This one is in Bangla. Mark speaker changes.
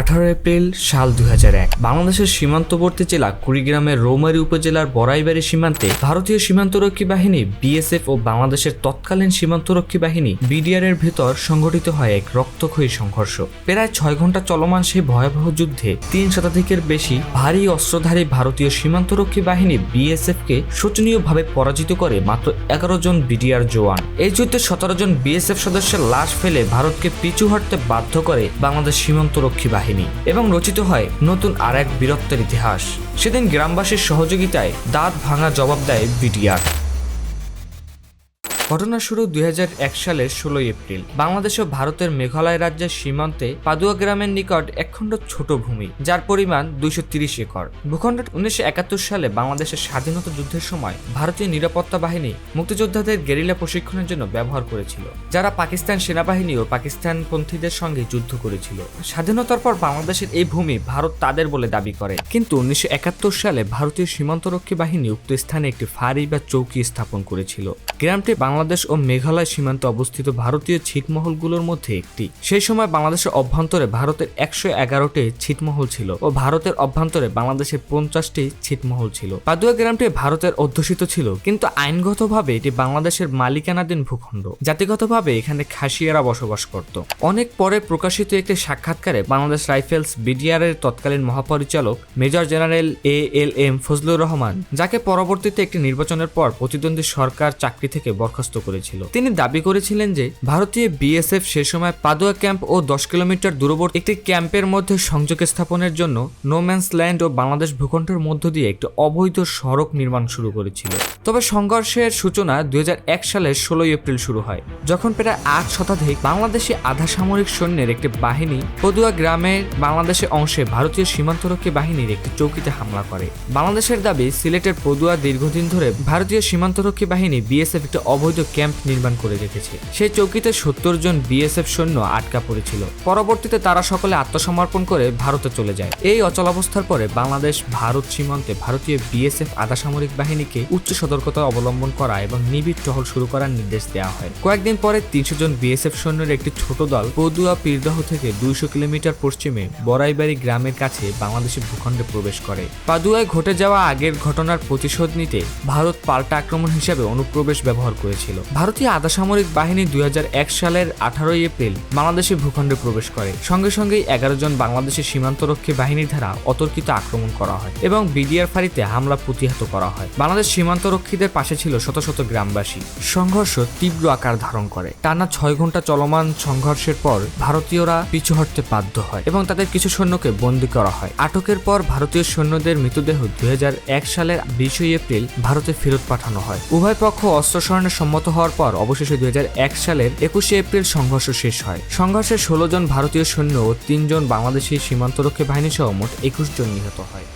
Speaker 1: আঠারো এপ্রিল সাল দুই হাজার এক। বাংলাদেশের সীমান্তবর্তী জেলা কুড়িগ্রামের রৌমারী উপজেলার বড়াইবাড়ি সীমান্তে ভারতীয় সীমান্তরক্ষী বাহিনী, বিএসএফ ও বাংলাদেশের তৎকালীন সীমান্তরক্ষী বাহিনী বিডিআর এর ভেতর সংঘটিত হয় এক রক্তক্ষয়ী সংঘর্ষ। প্রায় ছয় ঘণ্টা চলমান সেই ভয়াবহ যুদ্ধে তিন শতাধিকের বেশি ভারী অস্ত্রধারী ভারতীয় সীমান্তরক্ষী বাহিনী বিএসএফ কে শোচনীয়ভাবে পরাজিত করে মাত্র এগারো জন বিডিআর জওয়ান। এই যুদ্ধে সতেরো জন বিএসএফ সদস্যের লাশ ফেলে ভারতকে পিছু হটতে বাধ্য করে বাংলাদেশ সীমান্তরক্ষী বাহিনী। এবং রচিত হয় নতুন আর এক বীরত্বের ইতিহাস। সেদিন গ্রামবাসীর সহযোগিতায় দাঁত ভাঙা জবাব দেয় বিডিআর ঘটনা শুরু দুই হাজার এক সালের ষোলোই এপ্রিল। বাংলাদেশ ও ভারতের মেঘালয় রাজ্যের সীমান্তে পাদুয়া গ্রামের নিকট একখণ্ড ছোট ভূমি, যার পরিমাণ দুইশো একর। ভূখণ্ড উনিশশো একাত্তর সালে বাংলাদেশের স্বাধীনতা যুদ্ধের সময় ভারতীয় নিরাপত্তা বাহিনী মুক্তিযোদ্ধাদের গেরিলা প্রশিক্ষণের জন্য ব্যবহার করেছিল, যারা পাকিস্তান সেনাবাহিনী ও পাকিস্তান পন্থীদের সঙ্গে যুদ্ধ করেছিল। স্বাধীনতার পর বাংলাদেশের এই ভূমি ভারত তাদের বলে দাবি করে। কিন্তু উনিশশো একাত্তর সালে ভারতীয় সীমান্তরক্ষী বাহিনী উক্ত স্থানে একটি ফাঁড়ি বা চৌকি স্থাপন করেছিল। গ্রামটি বাংলাদেশ ও মেঘালয় সীমান্তে অবস্থিত ভারতীয় ছিটমহলগুলোর মধ্যে একটি। সেই সময় বাংলাদেশের অভ্যন্তরে ভারতের একশো এগারোটি ছিটমহল ছিল ও ভারতের অভ্যন্তরে বাংলাদেশের পঞ্চাশটি ছিটমহল ছিল। পাদুয়া গ্রামটি ভারতের অধ্যুষিত ছিল, কিন্তু আইনগতভাবে এটি বাংলাদেশের মালিকানাধীন ভূখণ্ড, জাতিগতভাবে এখানে খাসিয়ারা বসবাস করত। অনেক পরে প্রকাশিত একটি সাক্ষাৎকারে বাংলাদেশ রাইফেলস বিডিআর এর তৎকালীন মহাপরিচালক major general A L M Fazlur Rahman, যাকে পরবর্তীতে একটি নির্বাচনের পর প্রতিদ্বন্দ্বী সরকার চাকরি থেকে বরখাস্ত করেছিল। তিনি দাবি করেছিলেন যে, ভারতীয় বিএসএফ সে সময় পাদুয়া ক্যাম্প ও দশ কিলোমিটার দূরবর্তী একটি ক্যাম্পের মধ্যে সংযোগ স্থাপনের জন্য নোম্যান্স ল্যান্ড ও বাংলাদেশ ভূখণ্ডের মধ্য দিয়ে একটি অবৈধ সড়ক নির্মাণ শুরু করেছিল। তবে সংঘর্ষের সূচনা দুই সালের ষোলোই এপ্রিল শুরু হয়, যখন প্রায় আট শতাধিক বাংলাদেশি আধা সামরিক সৈন্যের একটি বাহিনী পদুয়া গ্রামের বাংলাদেশের অংশে ভারতীয় সীমান্তরক্ষী বাহিনীর একটি চৌকিতে হামলা করে। বাংলাদেশের দাবি, সিলেটের পদুয়া দীর্ঘদিন ধরে ভারতীয় সীমান্তরক্ষী বাহিনী বিএসএফ একটি অবৈধ ক্যাম্প নির্মাণ করে রেখেছে। সেই চৌকিতে সত্তর জন বিএসএফ সৈন্য আটকা পড়েছিল। পরবর্তীতে তারা সকলে আত্মসমর্পণ করে ভারতে চলে যায়। এই অচলাবস্থার পরে বাংলাদেশ, ভারত সীমান্তে ভারতীয় বিএসএফ আধা সামরিক বাহিনীকে উচ্চ সতর্কতা অবলম্বন করা এবং নিবিড় টহল শুরু করার নির্দেশ দেওয়া হয়। কয়েকদিন পরে তিনশো জন বিএসএফ সৈন্যের একটি ছোট দল পদুয়া পীরদহ থেকে দুইশো কিলোমিটার পশ্চিমে বড়াইবাড়ি গ্রামের কাছে বাংলাদেশের ভূখণ্ডে প্রবেশ করে। পাদুয়ায় ঘটে যাওয়া আগের ঘটনার প্রতিশোধ নিতে ভারত পাল্টা আক্রমণ হিসাবে অনুপ্রবেশ ব্যবহার করেছিল ভারতীয় আধা সামরিক বাহিনী দুই হাজার এক সালের আঠারোই এপ্রিল বাংলাদেশে ভূখণ্ডে প্রবেশ করে। সঙ্গে সঙ্গেই এগারো জন বাংলাদেশের সীমান্তরক্ষী বাহিনীর দ্বারা অতর্কিত আক্রমণ করা হয় এবং বিডিআর ফাঁড়িতে হামলা প্রতিহত করা হয়। বাংলাদেশ সীমান্তরক্ষীদের পাশে ছিল শত শত গ্রামবাসী। সংঘর্ষ তীব্র আকার ধারণ করে। টানা ছয় ঘণ্টা চলমান সংঘর্ষের পর ভারতীয়রা পিছু হটতে বাধ্য হয় এবং তাদের কিছু সৈন্যকে বন্দী করা হয়। আটকের পর ভারতীয় সৈন্যদের মৃতদেহ দুই হাজার এক সালের বিশই এপ্রিল ভারতে ফেরত পাঠানো হয়। উভয় পক্ষ অস্ত্র সরণে সম্মত হওয়ার পর অবশেষে দুই হাজার এক সালের একুশে এপ্রিল সংঘর্ষ শেষ হয়। সংঘর্ষে ষোলো জন ভারতীয় সৈন্য ও তিনজন বাংলাদেশি সীমান্তরক্ষী বাহিনী সহ মোট একুশ জন নিহত হয়।